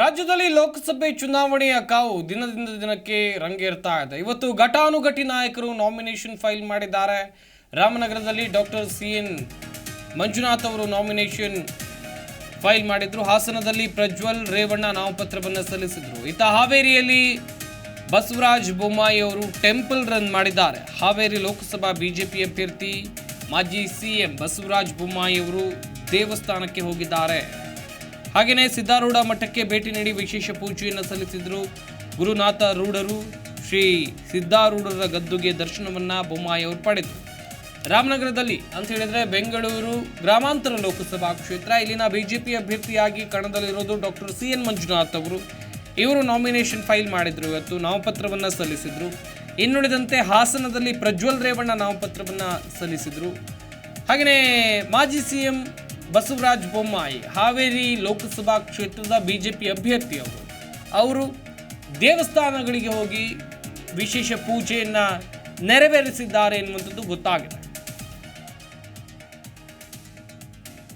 ರಾಜ್ಯದಲ್ಲಿ ಲೋಕಸಭೆ ಚುನಾವಣೆಯ ಕಾವು ದಿನದಿಂದ ದಿನಕ್ಕೆ ರಂಗೇರ್ತಾ ಇದೆ. ಇವತ್ತು ಘಟಾನುಘಟಿ ನಾಯಕರು ನಾಮಿನೇಷನ್ ಫೈಲ್ ಮಾಡಿದ್ದಾರೆ. ರಾಮನಗರದಲ್ಲಿ ಡಾಕ್ಟರ್ ಸಿ ಎನ್ ಮಂಜುನಾಥ್ ಅವರು ನಾಮಿನೇಷನ್ ಫೈಲ್ ಮಾಡಿದ್ರು. ಹಾಸನದಲ್ಲಿ ಪ್ರಜ್ವಲ್ ರೇವಣ್ಣ ನಾಮಪತ್ರವನ್ನು ಸಲ್ಲಿಸಿದ್ರು. ಇತ್ತ ಹಾವೇರಿಯಲ್ಲಿ ಬಸವರಾಜ್ ಬೊಮ್ಮಾಯಿ ಅವರು ಟೆಂಪಲ್ ರನ್ ಮಾಡಿದ್ದಾರೆ. ಹಾವೇರಿ ಲೋಕಸಭಾ ಬಿಜೆಪಿ ಅಭ್ಯರ್ಥಿ ಮಾಜಿ ಸಿಎಂ ಬಸವರಾಜ್ ಬೊಮ್ಮಾಯಿ ಅವರು ದೇವಸ್ಥಾನಕ್ಕೆ ಹೋಗಿದ್ದಾರೆ. ಹಾಗೆಯೇ ಸಿದ್ಧಾರೂಢ ಮಠಕ್ಕೆ ಭೇಟಿ ನೀಡಿ ವಿಶೇಷ ಪೂಜೆಯನ್ನು ಸಲ್ಲಿಸಿದರು. ಗುರುನಾಥ ರೂಢರು ಶ್ರೀ ಸಿದ್ಧಾರೂಢರ ಗದ್ದುಗೆ ದರ್ಶನವನ್ನು ಬೊಮ್ಮಾಯಿ ಅವರು ಪಡೆದರು. ರಾಮನಗರದಲ್ಲಿ ಅಂತ ಹೇಳಿದರೆ ಬೆಂಗಳೂರು ಗ್ರಾಮಾಂತರ ಲೋಕಸಭಾ ಕ್ಷೇತ್ರ, ಇಲ್ಲಿನ ಬಿಜೆಪಿ ಅಭ್ಯರ್ಥಿಯಾಗಿ ಕಣದಲ್ಲಿರೋದು ಡಾಕ್ಟರ್ ಸಿ ಎನ್ ಮಂಜುನಾಥ್ ಅವರು. ಇವರು ನಾಮಿನೇಷನ್ ಫೈಲ್ ಮಾಡಿದರು ಇವತ್ತು, ನಾಮಪತ್ರವನ್ನು ಸಲ್ಲಿಸಿದರು. ಇನ್ನುಳಿದಂತೆ ಹಾಸನದಲ್ಲಿ ಪ್ರಜ್ವಲ್ ರೇವಣ್ಣ ನಾಮಪತ್ರವನ್ನು ಸಲ್ಲಿಸಿದರು. ಹಾಗೆಯೇ ಮಾಜಿ ಸಿಎಂ ಬಸವರಾಜ ಬೊಮ್ಮಾಯಿ, ಹಾವೇರಿ ಲೋಕಸಭಾ ಕ್ಷೇತ್ರದ ಬಿಜೆಪಿ ಅಭ್ಯರ್ಥಿ ಅವರು. ದೇವಸ್ಥಾನಗಳಿಗೆ ಹೋಗಿ ವಿಶೇಷ ಪೂಜೆಯನ್ನು ನೆರವೇರಿಸಿದ್ದಾರೆ ಎನ್ನುವಂಥದ್ದು ಗೊತ್ತಾಗಿದೆ.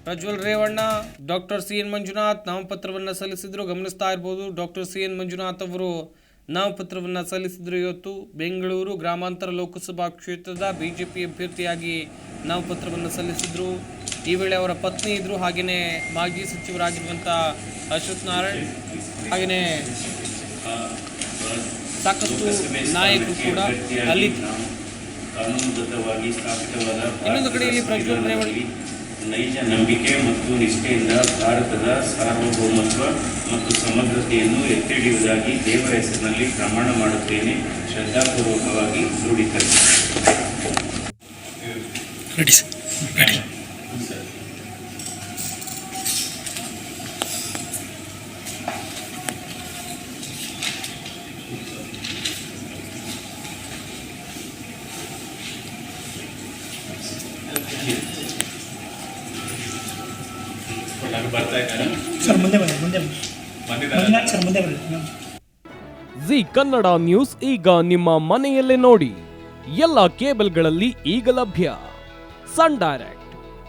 Prajwal Revanna, doctor C N Manjunath ನಾಮಪತ್ರವನ್ನು ಸಲ್ಲಿಸಿದ್ರು. ಗಮನಿಸ್ತಾ ಇರ್ಬೋದು, ಡಾಕ್ಟರ್ ಸಿ ಎನ್ ಮಂಜುನಾಥ್ ಅವರು ನಾಮಪತ್ರವನ್ನು ಸಲ್ಲಿಸಿದ್ರು ಇವತ್ತು. ಬೆಂಗಳೂರು ಗ್ರಾಮಾಂತರ ಲೋಕಸಭಾ ಕ್ಷೇತ್ರದ ಬಿಜೆಪಿ ಅಭ್ಯರ್ಥಿಯಾಗಿ ನಾಮಪತ್ರವನ್ನು ಸಲ್ಲಿಸಿದ್ರು. ಈ ವೇಳೆ ಅವರ ಪತ್ನಿ ಇದ್ದರು ಹಾಗೆಯೇ ಮಾಜಿ ಸಚಿವರಾಗಿರುವಂಥ ಅಶ್ವಥ್ ನಾರಾಯಣ್ ಹಾಗೆಯೇ ಸಾಕಷ್ಟು ನಾಯಕರು ಕೂಡ ಅಲ್ಲಿ ಇನ್ನೊಂದು ಕಡೆ ಇಲ್ಲಿ ಪ್ರಜ್ವಲ್ ರೇವಣ್ಣ ನೈಜ ನಂಬಿಕೆ ಮತ್ತು ನಿಷ್ಠೆಯಿಂದ ಭಾರತದ ಸಾರ್ವಭೌಮತ್ವ ಮತ್ತು ಸಮಗ್ರತೆಯನ್ನು ಎತ್ತಿ ಹಿಡಿಯುವುದಾಗಿ ದೇವರ ಹೆಸರಿನಲ್ಲಿ ಪ್ರಮಾಣ ಮಾಡುತ್ತೇನೆ. ಶ್ರದ್ಧಾಪೂರ್ವಕವಾಗಿ ನೋಡಿದ್ದೇನೆ ಸರ್ ರೆಡಿ ಸರ್ ಮುಂದೆ ಬನ್ನಿ. ಮುಂದೆ ಬನ್ನಿ ಮಂಜುನಾಥ್ ಸರ್ ಮುಂದೆ ಬನ್ನಿ. ಜಿ ಕನ್ನಡ ನ್ಯೂಸ್ ಈಗ ನಿಮ್ಮ ಮನೆಯಲ್ಲೇ ನೋಡಿ. ಎಲ್ಲ ಕೇಬಲ್ಗಳಲ್ಲಿ ಈಗ ಲಭ್ಯ. Sun Direct.